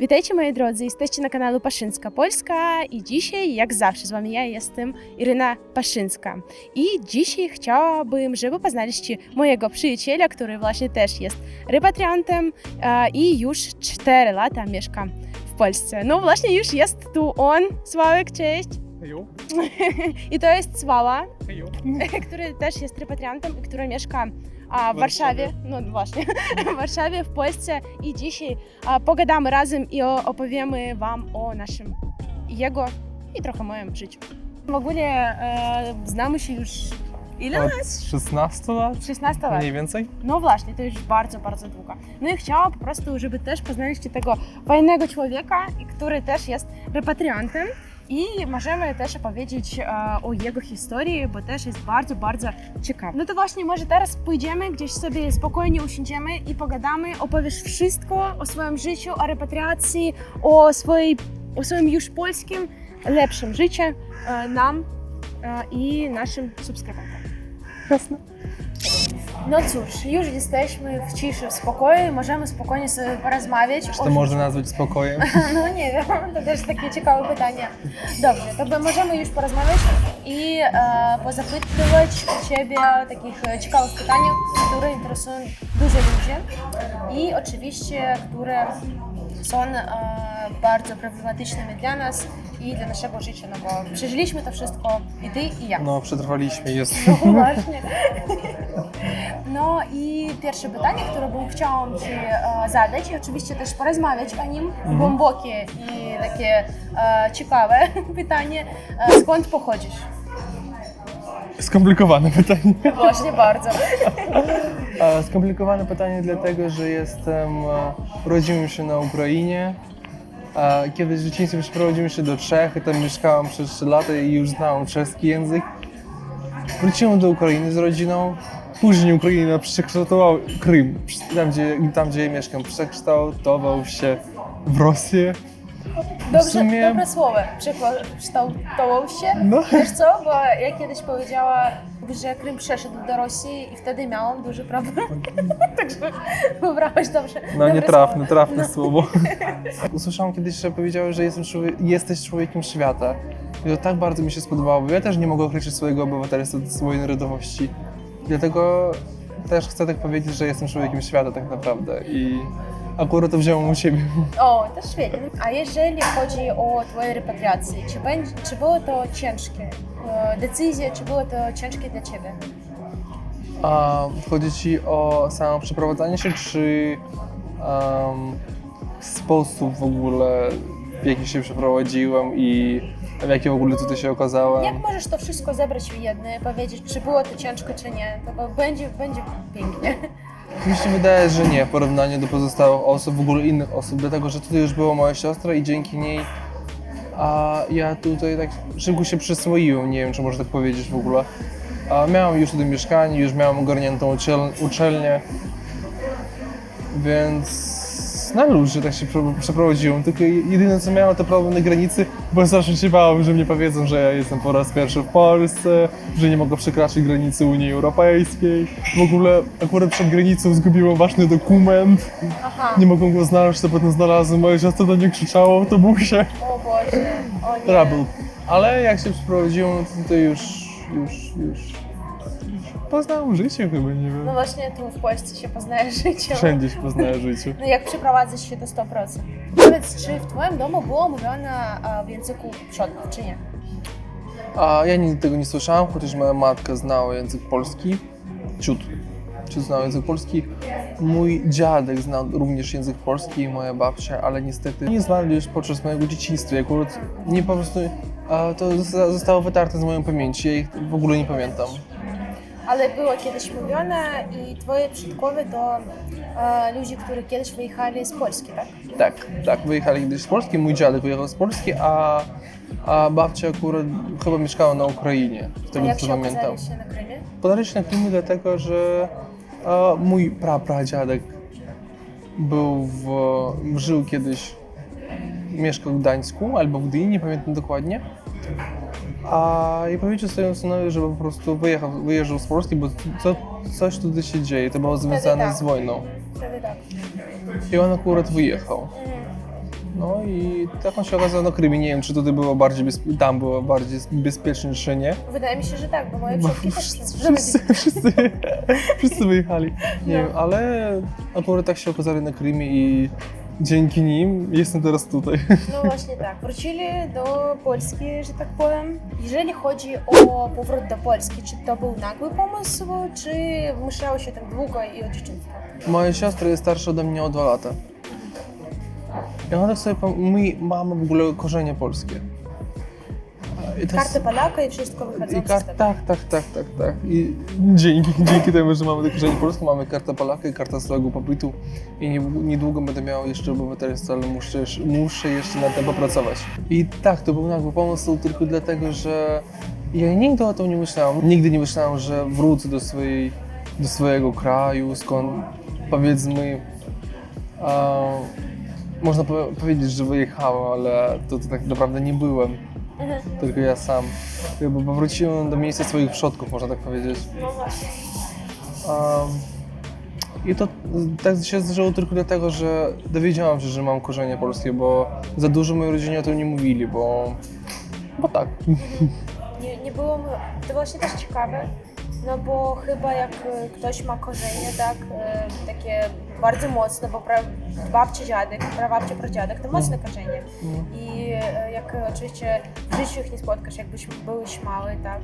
Witajcie moi drodzy, jesteście na kanale Paszynska Polska i dzisiaj, jak zawsze, z wami ja jestem Iryna Paszynska. I dzisiaj chciałabym, żeby poznaliście mojego przyjaciela, który właśnie też jest repatriantem i już 4 lata mieszka w Polsce. No właśnie już jest tu on, Sławek, cześć! Hejo, I to jest Sława, hejo. który też jest repatriantem i który mieszka a, w Warszawie. No właśnie, w Warszawie, w Polsce. I dzisiaj a, pogadamy razem i o, opowiemy Wam o naszym jego i trochę moim życiu. W ogóle e, znamy się już ile? Od 16 lat? 16 lat. Mniej więcej? No właśnie, to już bardzo, bardzo długo. No i chciałam po prostu, żeby też poznaliście tego fajnego człowieka, i który też jest repatriantem. I możemy też opowiedzieć e, o jego historii, bo też jest bardzo, bardzo ciekawe. No to właśnie, może teraz pójdziemy gdzieś sobie spokojnie usiądziemy i pogadamy, opowiesz wszystko o swoim życiu, o repatriacji, o, swojej, o swoim już polskim, lepszym życiu e, nam e, i naszym subskrybentom. Jasne. No cóż, już jesteśmy w ciszy, w spokoju, możemy spokojnie sobie porozmawiać. Czy o to można nazwać spokojem? No nie wiem, to też takie ciekawe pytanie. Dobrze, to możemy już porozmawiać i e, pozapytywać u Ciebie takich e, ciekawych pytań, które interesują dużo ludzi i oczywiście, które są e, bardzo problematycznymi dla nas i dla naszego życia, no bo przeżyliśmy to wszystko i Ty i ja. No, przetrwaliśmy, jest. No właśnie. No i pierwsze pytanie, które bym chciała Ci e, zadać i oczywiście też porozmawiać o nim, głębokie i takie e, ciekawe pytanie. E, skąd pochodzisz? Skomplikowane pytanie. Właśnie bardzo. Skomplikowane pytanie dlatego, że jestem, e, urodziłem się na Ukrainie. a Kiedyś w dzieciństwie przeprowadziłem się do Czech, tam mieszkałem przez 3 lata i już znałem czeski język. Wróciłem do Ukrainy z rodziną. Później Ukraina przekształtowała Krym, tam gdzie, tam gdzie mieszkam, przekształtował się w Rosję. Dobrze, sumie- dobre słowo. Przekształtował się. No. Wiesz co, bo ja kiedyś powiedziała, że Krym przeszedł do Rosji i wtedy miałam duży problem. Także wybrałeś dobrze. No nietrafne, słowo. trafne słowo. Usłyszałam kiedyś, że powiedziałeś, że jestem jesteś człowiekiem świata. I to tak bardzo mi się spodobało, bo ja też nie mogę określić swojego obywatelstwa, swojej narodowości. Dlatego też chcę tak powiedzieć, że jestem człowiekiem świata tak naprawdę i akurat to wziąłem u siebie. O, to świetnie. A jeżeli chodzi o Twoje repatriacje, czy, będzie, czy było to ciężkie? E, Decyzje, czy było to ciężkie dla Ciebie? A chodzi ci o samo przeprowadzanie się, czy em, sposób w ogóle, w jaki się przeprowadziłem i w jaki w ogóle tutaj się okazałem? Jak możesz to wszystko zebrać w jedno i powiedzieć, czy było to ciężko, czy nie? To bo będzie, będzie pięknie. Mi się wydaje, że nie w porównaniu do pozostałych osób, w ogóle innych osób, dlatego że tutaj już była moja siostra i dzięki niej a ja tutaj tak szybko się przyswoiłem, nie wiem czy można tak powiedzieć w ogóle. A miałem już tutaj mieszkanie, już miałem ogarniętą uczel uczelnię, więc na luzie tak się prze- przeprowadziłem. Tylko jedyne co miałem to problem na granicy, bo strasznie się bałem, że mnie powiedzą, że ja jestem po raz pierwszy w Polsce, że nie mogę przekraczać granicy Unii Europejskiej. W ogóle akurat przed granicą zgubiłem ważny dokument, Aha. nie mogłem go znaleźć, to potem znalazłem, moja siostra do mnie krzyczała w autobusie. O Boże, o nie. Trouble. Ale jak się przeprowadziłem, to, to już, już, już, już poznałem życie chyba, nie wiem. No właśnie tu w Polsce się poznaje życie. Wszędzie się poznaje życie. No jak przeprowadzasz się to 100%. Powiedz, czy w Twoim domu było mówione w języku przodków, czy nie? A ja nigdy tego nie słyszałem, chociaż moja matka znała język polski. Ciut. Ciut znał język polski. Mój dziadek znał również język polski i moja babcia, ale niestety nie znali już podczas mojego dzieciństwa. Akurat nie po prostu a, to zosta- zostało wytarte z mojej pamięci. Ja ich w ogóle nie pamiętam. Ale było kiedyś mówione i Twoje przodkowie to e, ludzie, którzy kiedyś wyjechali z Polski, tak? Tak, tak, wyjechali kiedyś z Polski, mój dziadek wyjechał z Polski, a, a babcia akurat chyba mieszkała na Ukrainie, z A tego jak co się pamiętam. okazali się na Krymie? Podali się na Krymie dlatego, że mój prapradziadek był w, żył kiedyś, mieszkał w Gdańsku albo w Gdyni, nie pamiętam dokładnie. A i powiedział swojemu synowi, żeby po prostu wyjechał, wyjeżdżał z Polski, bo co, coś tutaj się dzieje, to było związane tak. z wojną. Wtedy tak. I on akurat wyjechał. No i tak on się okazał na Krymie. Nie wiem, czy tutaj było bardziej tam było bardziej bezpiecznie, czy nie. Wydaje mi się, że tak, bo moje przodki też wszyscy, wszyscy, wszyscy, wyjechali. Nie No. wiem, ale akurat tak się okazali na Krymie i dzięki nim jestem teraz tutaj. No właśnie tak. Wrócili do Polski, że tak powiem. Jeżeli chodzi o powrót do Polski, czy to był nagły pomysł, czy musiało się tak długo i od dzieciństwa? Moja siostra jest starsza ode mnie o dwa lata. I ona tak sobie, my mamy w ogóle korzenie polskie. I Kartę Polaka i wszystko I wychodzące kar- z tego. tak, tak, tak, tak, tak. I dzięki, dzięki temu, że mamy korzenie polskie, mamy kartę Polaka i kartę stałego pobytu. I nie- niedługo będę miał jeszcze obywatelstwo, ale muszę, jeszcze- muszę jeszcze nad tym popracować. I tak, to był nagły pomysł tylko dlatego, że ja nigdy o tym nie myślałem. Nigdy nie myślałem, że wrócę do, swojej, do swojego kraju, skąd powiedzmy można po- powiedzieć, że wyjechałem, ale to, to tak naprawdę nie byłem. Tylko ja sam. Jakby powróciłem do miejsca swoich przodków, można tak powiedzieć. Um, I to tak się zdarzyło tylko dlatego, że dowiedziałam się, że mam korzenie polskie, bo za dużo mojej rodzinie o tym nie mówili, bo, bo tak. Nie, nie było, to właśnie też ciekawe, no bo chyba jak e, ktoś ma korzenie, tak, e, takie bardzo mocne, bo pra, babcia, dziadek, prababcia, pradziadek to mocne korzenie. I e, jak oczywiście w życiu ich nie spotkasz, jakbyś byłeś mały, tak,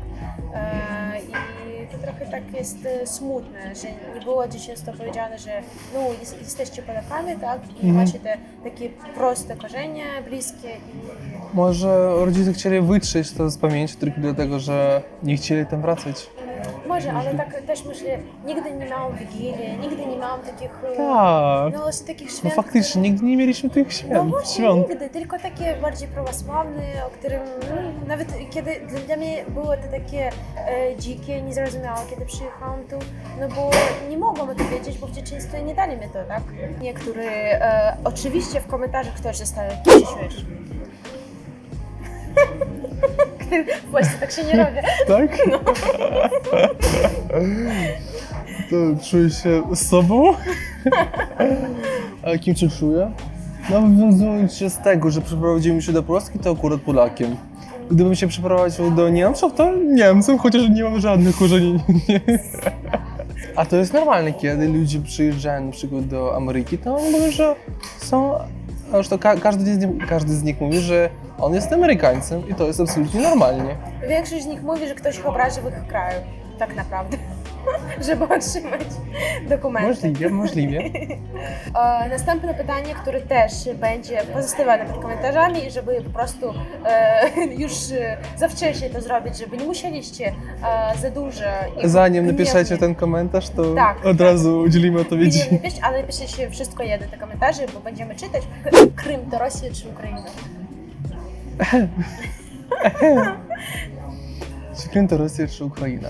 e, i to trochę tak jest e, smutne, że nie było dzieciństwo powiedziane, że no jest, jesteście Polakami, tak, i Mhm. macie te takie proste korzenie, bliskie i Może rodzice chcieli wytrzeć to z pamięci tylko dlatego, że nie chcieli tam wracać. Może, ale tak też myślę, nigdy nie miałam Wigilii, nigdy nie miałam takich, e, Tak. no takich No świąt. faktycznie, nigdy nie mieliśmy tych No świąt. właśnie, świąt. nigdy, tylko takie bardziej prawosławne, o którym no, nawet kiedy dla- dla mnie było to takie e, dzikie, niezrozumiałe, kiedy przyjechałam tu, no bo nie mogłam o tym wiedzieć, bo w dzieciństwie nie dali mi to, tak? Niektórzy, e, oczywiście w komentarzach ktoś się czujesz? Właśnie tak się nie robi. Tak? To czuję się sobą. A kim się czuję? No, wywiązując się z tego, że przeprowadziłem się do Polski, to akurat Polakiem. Gdybym się przeprowadził do Niemców, to Niemcem, chociaż nie mam żadnych korzeni. A to jest normalne, kiedy ludzie przyjeżdżają na przykład do Ameryki, to mówią, że są. A już to ka- każdy, z nich, każdy z nich mówi, że on jest Amerykańcem i to jest absolutnie normalnie. Większość z nich mówi, że ktoś ich obraził w ich kraju, tak naprawdę, żeby otrzymać dokumenty. Możliwe, możliwe. E, następne pytanie, które też będzie pozostawione pod komentarzami, żeby po prostu e, już e, za wcześnie to zrobić, żeby nie musieliście e, za dużo... i Zanim gniewnie- napiszecie ten komentarz, to Tak, od tak. razu udzielimy odpowiedzi. gniewnie piszcie, ale napiszcie wszystko jedno te komentarze, bo będziemy czytać. Krym to Rosja czy Ukraina? Czy to Rosja, czy Ukraina?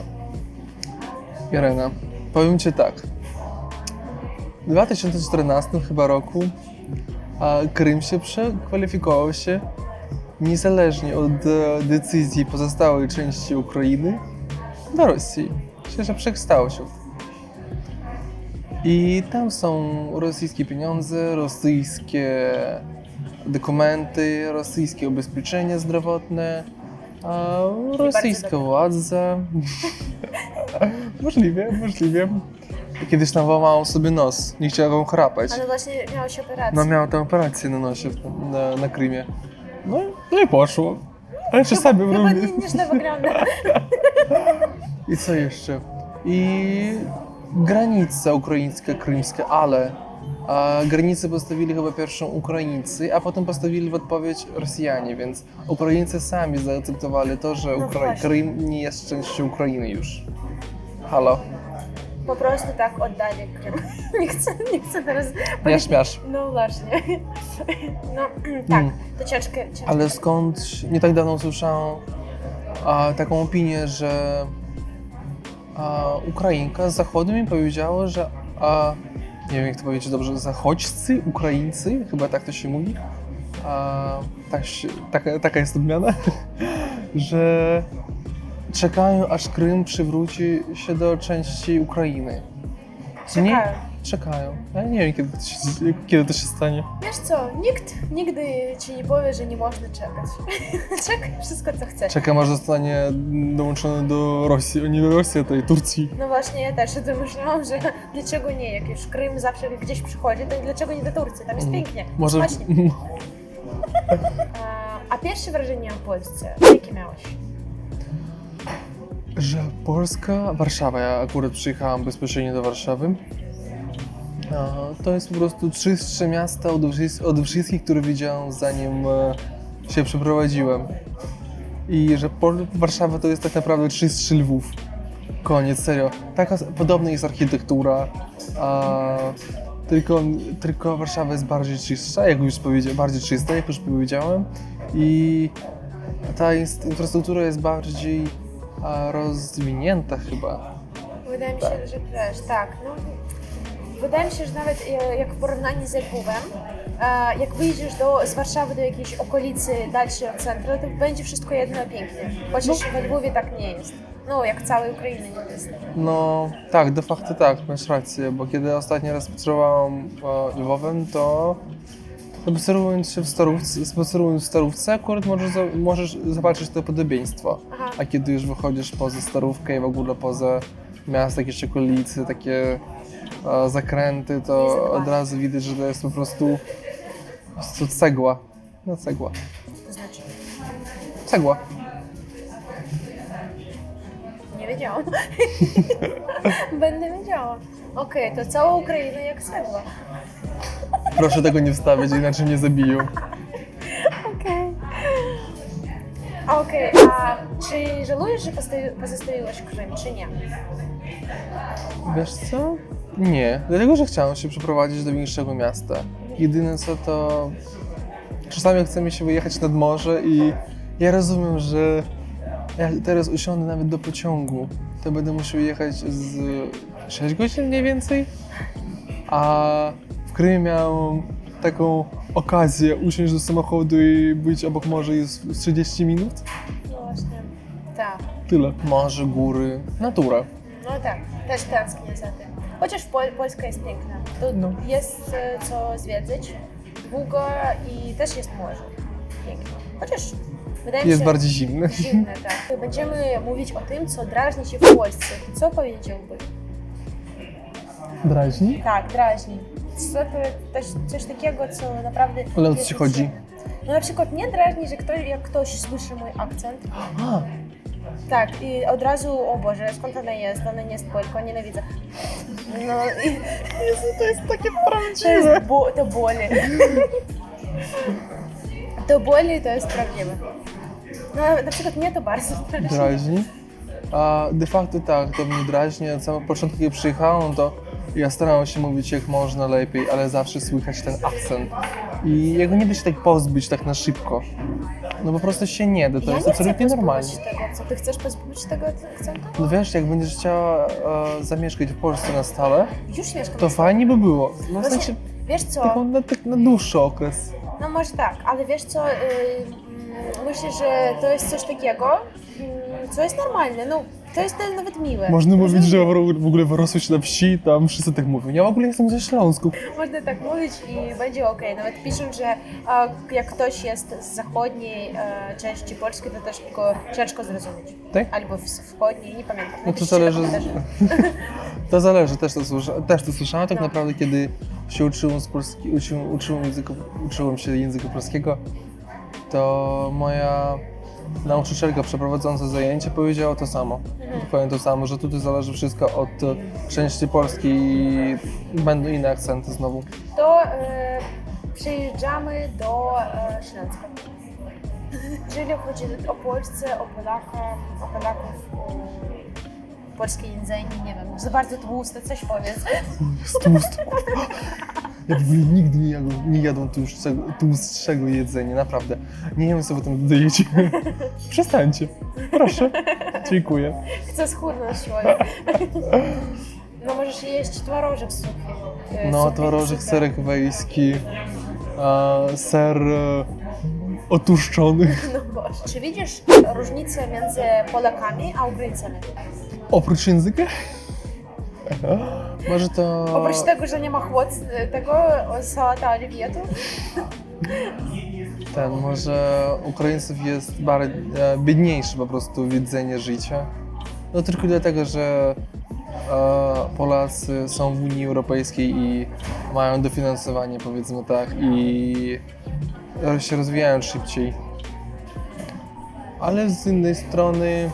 Irena, powiem Ci tak. W 2014 chyba roku a, Krym się przekwalifikował się niezależnie od e, decyzji pozostałej części Ukrainy do Rosji. Się, się. I tam są rosyjskie pieniądze, rosyjskie dokumenty, rosyjskie ubezpieczenie zdrowotne, a rosyjska dobrze. władza. możliwe, możliwe. Kiedyś tam łamał sobie nos, nie chciał chrapać. Ale właśnie miała się operacja. No miał tę operację na nosie w- na, na Krymie. No, no i poszło. Ale czasami Chyba równie. nie, wygląda. I co jeszcze? I granica ukraińska, krymska, ale a, granicę postawili chyba pierwszą Ukraińcy, a potem postawili w odpowiedź Rosjanie, więc Ukraińcy sami zaakceptowali to, że No Ukra- właśnie. Krym nie jest częścią Ukrainy już. Halo, Po prostu tak oddali Krym. Nie chcę, nie chcę teraz nie śmiasz. No właśnie. No tak, Mm. to ciężkie. ciężkie. Ale skąd nie tak dawno usłyszałem a, taką opinię, że a, Ukrainka z zachodu mi powiedziała, że a, nie wiem jak to powiedzieć dobrze, zachodźcy, Ukraińcy, chyba tak to się mówi, a, tak się, taka, taka jest odmiana, że czekają aż Krym przywróci się do części Ukrainy. Nie, Czekają. Ja nie wiem, kiedy to się, kiedy to się stanie. Wiesz co, nikt nigdy ci nie powie, że nie można czekać. Czekaj wszystko, co chcesz. Czekam, aż zostanie dołączony do Rosji, nie do Rosji, a tej Turcji. No właśnie, ja też o tym myślałam, że dlaczego nie, jak już Krym zawsze gdzieś przychodzi, to dlaczego nie do Turcji? Tam jest Mm. pięknie, Może... smacznie. A, a pierwsze wrażenie o Polsce, jakie miałeś? Że Polska, Warszawa, ja akurat przyjechałam bezpośrednio do Warszawy. A, To jest po prostu czystsze miasto od, wszystkich- od wszystkich, które widziałem zanim e, się przeprowadziłem. I że Warszawa to jest tak naprawdę czystszy Lwów. Koniec, serio. Taka podobna jest architektura, a, tylko, tylko Warszawa jest bardziej czystsza, jak już powiedziałem, bardziej czysta, jak już powiedziałem. I ta infrastruktura jest bardziej a, rozwinięta chyba. Wydaje mi się, że też, tak. No, wydaje mi się, że nawet e, jak w porównaniu z Lwowem, e, jak wyjdziesz do, z Warszawy do jakiejś okolicy dalszej od centrum, to będzie wszystko jedno pięknie. Chociaż we Lwowie tak nie jest. No, jak całej Ukrainy nie jest. No tak, de facto tak, masz rację, bo kiedy ostatni raz spacerowałem e, Lwowem, to spacerując się w starówce, spacerując w starówce, akurat możesz, możesz zobaczyć to podobieństwo. Aha. A kiedy już wychodzisz poza starówkę i w ogóle poza miasto, jakieś okolice, takie zakręty, to od razu widać, że to jest po prostu, po prostu cegła. No cegła. To znaczy, Cegła. nie wiedziałam. Będę wiedziała. Okej, to cała Ukraina jak cegła. Proszę tego nie wstawiać, inaczej mnie zabiją. Okej. Okej, a czy żałujesz, że pozostawiłeś Krym, czy nie? Wiesz co? Nie, dlatego że chciałem się przeprowadzić do większego miasta. Jedyne co to czasami chce mi się wyjechać nad morze i ja rozumiem, że jak teraz usiądę nawet do pociągu, to będę musiał jechać z 6 godzin mniej więcej, a w Krymie miałem taką okazję usiąść do samochodu i być obok morza jest z 30 minut. No właśnie. Tak. Tyle. Morze, góry, natura. No tak, też tęsknię za tym. Chociaż Pol- Polska jest piękna. Tu No. jest e, co zwiedzić długo i też jest morze. Pięknie. Chociaż wydaje mi Jest się... bardziej zimny. Zimne, tak. Będziemy mówić o tym, co drażni Cię w Polsce. Co powiedziałbyś? Drażni? Tak, drażni. Co to też coś takiego, co naprawdę... Ale o co jest ci chodzi? No na przykład nie drażni, że ktoś, jak ktoś słyszy mój akcent, tak, i od razu, o Boże, skąd ona jest? Ona nie jest Polką, nienawidzę. No i Jezu, to jest takie to prawdziwe. jest bo, to boli. To boli, to jest prawdziwe. No na przykład mnie to bardzo drażni. Drażni? A de facto tak, to mnie drażni. Od samego początku, kiedy przyjechałem, to ja starałem się mówić jak można lepiej, ale zawsze słychać ten akcent. I jego nie da się tak pozbyć tak na szybko. No po prostu się nie da, to ja jest nie chcę absolutnie normalnie. pozbywać tego, co ty chcesz pozbyć tego akcentu? No wiesz, jak będziesz chciała e, zamieszkać w Polsce na stale, Już mieszkam. to fajnie by było. No w Właśnie, sensie, Wiesz co, na, tak na dłuższy okres. no może tak, ale wiesz co, yy, mm, myślę, że to jest coś takiego, mm, co jest normalne, no to jest nawet miłe. Można mówić, że w ogóle wyrosłeś na wsi, tam wszyscy tak mówią. Ja w ogóle jestem ze Śląsku. Można tak mówić i będzie ok. Nawet piszą, że a, jak ktoś jest z zachodniej e, części Polski, to też go ciężko zrozumieć. Tak? Albo w wschodniej, nie pamiętam. No to Napiszcie zależy. Z... komentarzu. to zależy, też to, słysza... też to słyszałem. Tak No. naprawdę, kiedy się uczyłem, z polski... uczyłem, uczyłem, uczyłem się języka polskiego, to moja nauczycielka przeprowadząca zajęcie powiedziała to samo. Dokładnie to samo, że tutaj zależy wszystko od e, części Polski i będą inne akcenty znowu. To e, przejeżdżamy do e, Śląska. Jeżeli chodzi o Polsce, o Polakach, o Polaków, o polskie jedzenie, nie wiem, za bardzo tłuste, coś powiedz. Jest tłusto. Ogóle nigdy nie jadłem, nie jadłem tłustszego, tłustszego jedzenia, naprawdę. Nie wiem, co wy tam dodajecie. Przestańcie. Proszę. Dziękuję. Chcę schudnąć człowiek. No możesz jeść twarożek suchy. e, No, twarożek, serek wejski, a, ser e, otłuszczony. No Boże. Czy widzisz różnicę między Polakami a Ukraińcami? Oprócz języka? Może to... Oprócz tego, że nie ma chłod tego salata oliwietu. Ten, może Ukraińców jest bardziej e, biedniejsze po prostu widzenie życia. No tylko dlatego, że e, Polacy są w Unii Europejskiej i mają dofinansowanie, powiedzmy tak, i się rozwijają szybciej. Ale z innej strony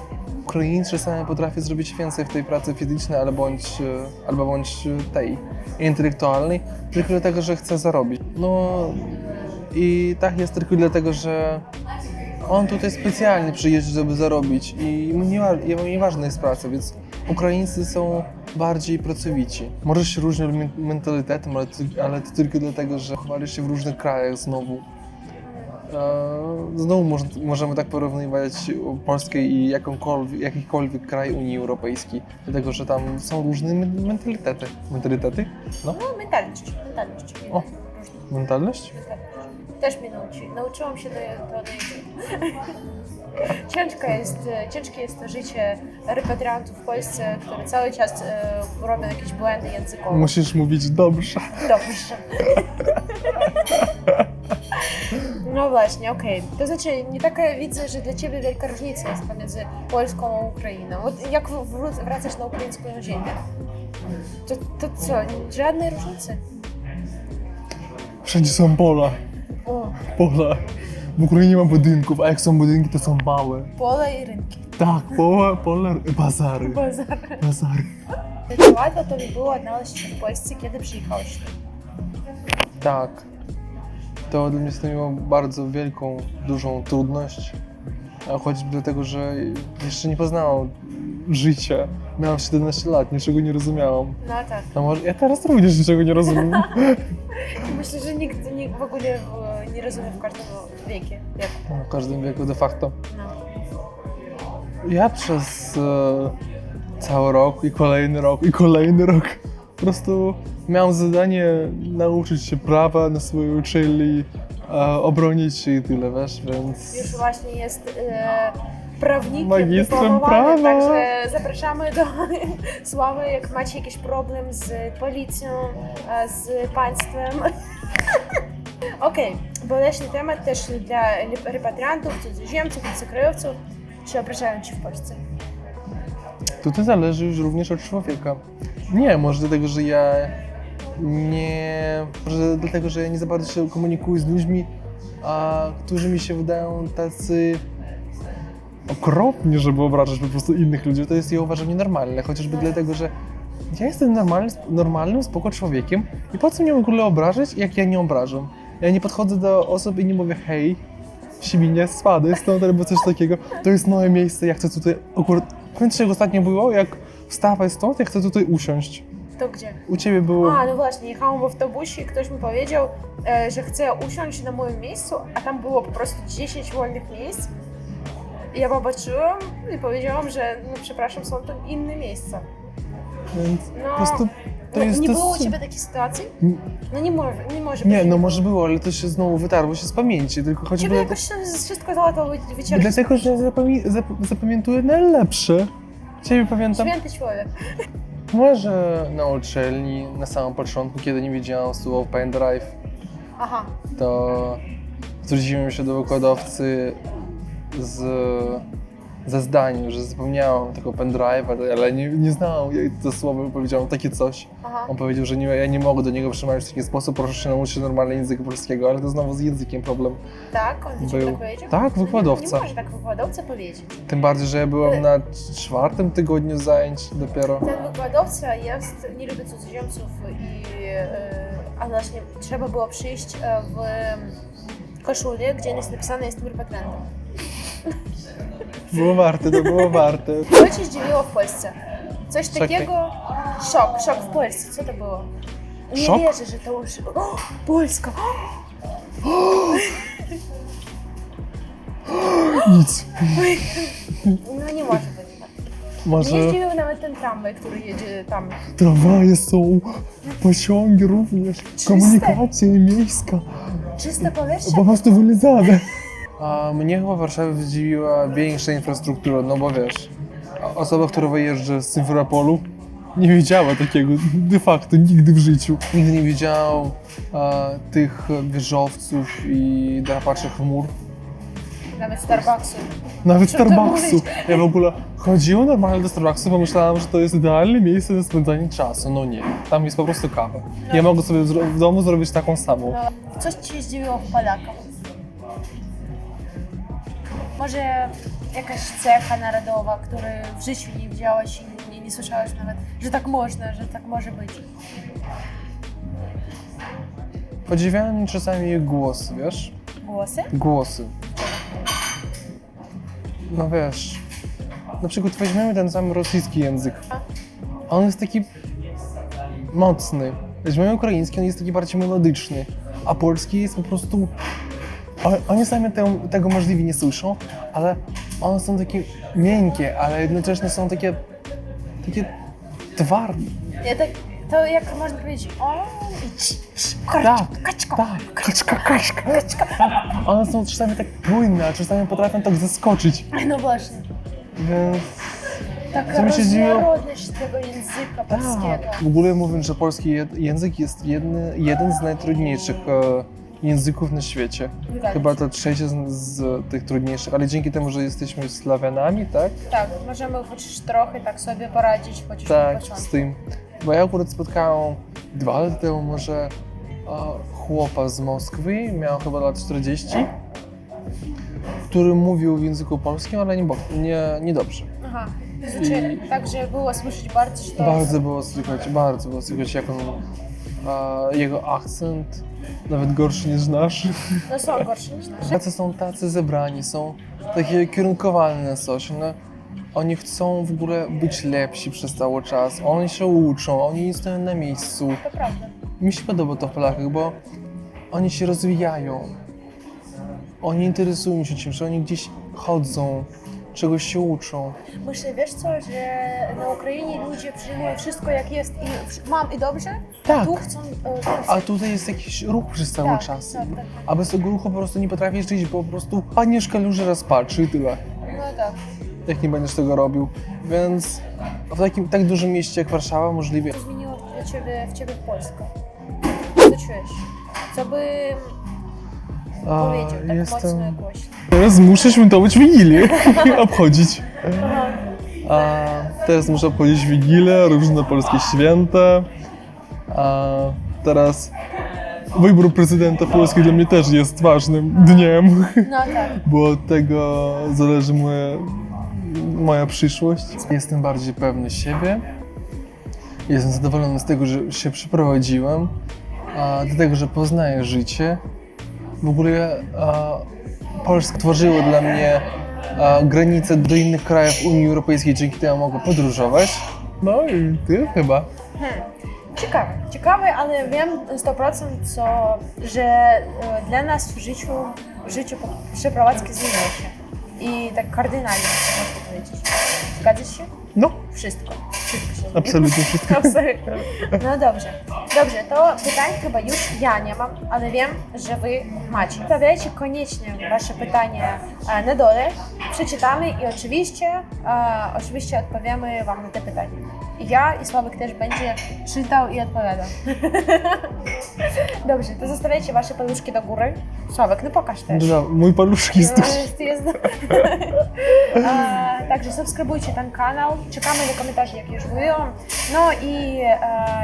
Ukraińcy czasami potrafią zrobić więcej w tej pracy fizycznej albo bądź, e, albo bądź e, tej intelektualnej, tylko dlatego, że chce zarobić. No i tak jest tylko dlatego, że on tutaj specjalnie przyjeżdża, żeby zarobić i mu nieważna jest praca, więc Ukraińcy są bardziej pracowici. Może się różnią men- mentalitetem, ale, ale to tylko dlatego, że chowali się w różnych krajach znowu. Znowu moż, możemy tak porównywać Polskę i jakąkolwiek, jakikolwiek kraj Unii Europejskiej, dlatego że tam są różne men- mentalitety. Mentalitety? No, No, mentalność. mentalność. O. mentalność? Też mnie nauczy. Nauczyłam się do, do, do Ciężko jest, ciężkie jest to życie repatriantów w Polsce, które cały czas e, robią jakieś błędy językowe. Musisz mówić dobrze. Dobrze. No właśnie, okej. To znaczy, nie taka widzę, że dla Ciebie wielka różnica jest pomiędzy Polską a Ukrainą. Od- Jak wró- wracasz na ukraińską ziemię? To, to co, żadnej różnicy? Wszędzie są pola. O, Pola. W Ukrainie nie ma budynków, a jak są budynki, to są małe. pole i rynki. Tak, pola, pola, bazary. Bazar. Bazary. Czy łatwo Tobie było odnaleźć się w Polsce, kiedy przyjechałeś? Tak. To dla mnie stanowiło bardzo wielką, dużą trudność. A choćby dlatego, że jeszcze nie poznałam życia. Miałam 17 lat, niczego nie rozumiałam. No tak. A może ja teraz również niczego nie rozumiem. Myślę, że nikt, nikt w ogóle w, nie rozumie w każdym wieku. wieku. W każdym wieku de facto. No. Ja przez e, cały rok i kolejny rok i kolejny rok po prostu miałem zadanie nauczyć się prawa na swojej uczelni, e, obronić się i tyle, wiesz, więc... Już właśnie jest e, prawnikiem Magistrem prawa. Także zapraszamy do Sławy, jak macie jakiś problem z policją, e, z państwem. Okej, boleśny temat też dla repatriantów, cudzoziemców, obcokrajowców. Czy obrażają Ci w Polsce? Tutaj zależy już również od człowieka. Nie, może dlatego, że ja nie... Może dlatego, że nie za bardzo się komunikuję z ludźmi, a którzy mi się wydają tacy okropni, żeby obrażać po prostu innych ludzi. To jest, ja uważam, nienormalne, chociażby dlatego, że ja jestem normalnym, normalnym, spoko człowiekiem i po co mnie w ogóle obrażać, jak ja nie obrażam? Ja nie podchodzę do osób i nie mówię hej, świnie, spady, stąd albo coś takiego. To jest moje miejsce, ja chcę tutaj akurat... Pamiętasz jak ostatnio było? Jak wstawaj stąd, ja chcę tutaj usiąść. To gdzie? U ciebie było... A, no właśnie, jechałam w autobusie i ktoś mi powiedział, e, że chce usiąść na moim miejscu, a tam było po prostu 10 wolnych miejsc. I ja popatrzyłam i powiedziałam, że no przepraszam, są to inne miejsca. Więc No, po prostu to no, jest... nie to było u jest- Ciebie takiej sytuacji? No nie może, nie może być. Nie, no może było, ale to się znowu wytarło się z pamięci, tylko choćby... Ciebie jakoś się wszystko załatwo wy- wycierać. Dlatego, że zapamię... zap- zapamiętuję najlepsze. Ciebie pamiętam. Święty człowiek. Może na uczelni, na samym początku, kiedy nie wiedziałam słów pendrive, Aha, to zwróciłem się do wykładowcy z, ze zdaniem, że zapomniałem tego pendrive'a, ale nie, nie znałem jak to słowo, powiedziałem takie coś. aha. On powiedział, że nie, ja nie mogę do niego przemawiać w taki sposób, proszę się nauczyć normalnie języka polskiego, ale to znowu z językiem problem. Tak, on Był. tak powiedział? Tak, nie- wykładowca. Nie może tak wykładowca powiedzieć. Tym bardziej, że ja byłem na czwartym tygodniu zajęć dopiero. Ten wykładowca jest, nie lubi cudzoziemców i e, a właśnie trzeba było przyjść e, w koszuli, gdzie jest napisane jestem repatriantem. Było warte, to było warte. Co zdziwiło w Polsce? Coś takiego? Szok, szok w Polsce. Co to było? Nie Szok? wierzę, że to już... O, Polska! Nic. No nie może być. Może Nie zdziwił nawet ten tramwaj, który jedzie tam. tramwaje są, pociągi również, komunikacja miejska. Czyste powietrze? Po prostu wylizane. A mnie chyba Warszawa zdziwiła większa infrastruktura, no bo wiesz, osoba, która wyjeżdża z Symferopolu, nie wiedziała takiego de facto nigdy w życiu. Nigdy nie widział e, tych wieżowców i drapaczy chmur. Nawet Starbucksu. Nawet Starbucksu. Ja w ogóle chodziłem normalnie do Starbucksu, pomyślałem, że to jest idealne miejsce na spędzanie czasu. No nie, tam jest po prostu kawa. Ja mogę sobie w domu zrobić taką samą. No, coś Cię zdziwiło w Polakach? Może jakaś cecha narodowa, której w życiu nie widziałaś i nie, nie słyszałaś nawet, że tak można, że tak może być. Podziwiałem czasami ich głosy, wiesz? Głosy? Głosy. No wiesz, na przykład weźmiemy ten sam rosyjski język. On jest taki mocny. Weźmiemy ukraiński, on jest taki bardziej melodyczny. A polski jest po prostu... Oni sami te, tego możliwie nie słyszą, ale one są takie miękkie, ale jednocześnie są takie... takie twarde. Ja tak, to jak można powiedzieć, o, Tak, kaczka, tak, kaczka, kaczka, kaczka. One są czasami tak płynne, a czasami potrafią tak zaskoczyć. No właśnie. Więc Taka Co mi się różnorodność tego języka polskiego. tak. W ogóle mówiąc, że polski jed- język jest jedny, jeden z najtrudniejszych e, języków na świecie. Zgadzam Chyba się. to trzecie z, z tych trudniejszych, ale dzięki temu, że jesteśmy Sławianami, tak? Tak, możemy chociaż trochę tak sobie poradzić, chociaż na Tak, początku. z tym. Bo ja akurat spotkałem dwa lata temu może e, chłopa z Moskwy, miał chyba lat 40, który mówił w języku polskim, ale nie, bo- nie, nie dobrze. Aha, znaczy, także było słyszeć bardzo, że to Bardzo było słychać, bardzo było słychać, jak on, a, jego akcent, nawet gorszy niż nasz. no, są gorsze niż nasze. Tacy są tacy zebrani, są takie kierunkowani na coś. No, oni chcą w ogóle być lepsi przez cały czas, oni się uczą, oni nie stoją na miejscu. To prawda. Mi się podoba to w Polakach, bo oni się rozwijają. Oni interesują się czymś, oni gdzieś chodzą, czegoś się uczą. Myślę, wiesz co, że na Ukrainie ludzie przyjmują wszystko jak jest i mam i dobrze, Tak. a tu chcą e. A tutaj jest jakiś ruch przez cały Tak, czas. tak, tak. A bez tego ruchu po prostu nie potrafisz żyć, bo po prostu padniesz w kaluży raz patrzy i tyle. No tak. Jak nie będziesz tego robił. Więc w takim tak dużym mieście jak Warszawa możliwie. Co zmieniło dla ciebie, w ciebie w Polsce? Co czujesz? Co by A, powiedział tak mocno i głośno? Teraz muszę świętować Wigilię, obchodzić. A teraz muszę obchodzić Wigilię, różne polskie święta. A teraz wybór prezydenta Polski dla mnie też jest ważnym dniem, No tak. bo od tego zależy moja, moja przyszłość. Jestem bardziej pewny siebie. Jestem zadowolony z tego, że się przeprowadziłem, a do tego, że poznaję życie. W ogóle a, Polska tworzyła dla mnie a, granice do innych krajów Unii Europejskiej, dzięki temu mogę podróżować. No i ty chyba. Ciekawe, ciekawe, ale wiem 100% co, że e, dla nas w życiu, w życiu przeprowadzki zmieniły się. I tak kardynalnie, można powiedzieć. Zgadzasz się? No, Wszystko. Wszystko absolutnie wszystko. Absolutnie. No dobrze. Dobrze, to pytań chyba już ja nie mam, ale wiem, że wy macie. Stawiajcie koniecznie wasze pytanie e, na dole, przeczytamy i oczywiście, e, oczywiście odpowiemy wam na te pytania. I ja i Sławek też będzie czytał i odpowiadał. Dobrze, to zostawiajcie wasze paluszki do góry. Sławek, no pokaż też. Dobra, mój paluszki jest No, tu. jest, jest. e, także subskrybujcie ten kanał, czekamy na komentarze, jakie już były. No i e,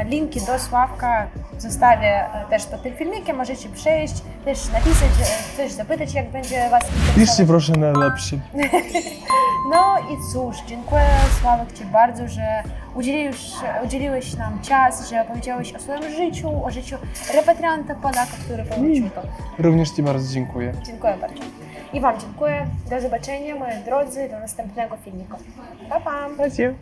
linki do Sławka zostawię e, też pod tym filmikiem, możecie przejść, też napisać, e, coś zapytać, jak będzie Was Piszcie interesować. proszę najlepszy. No i cóż, dziękuję Sławek Ci bardzo, że udzieliłeś, udzieliłeś nam czas, że opowiedziałeś o swoim życiu, o życiu repatrianta Polaka, który powrócił to. Również Ci bardzo dziękuję. Dziękuję bardzo. I Wam dziękuję. Do zobaczenia, moi drodzy, do następnego filmiku. Pa, pa! Adieu.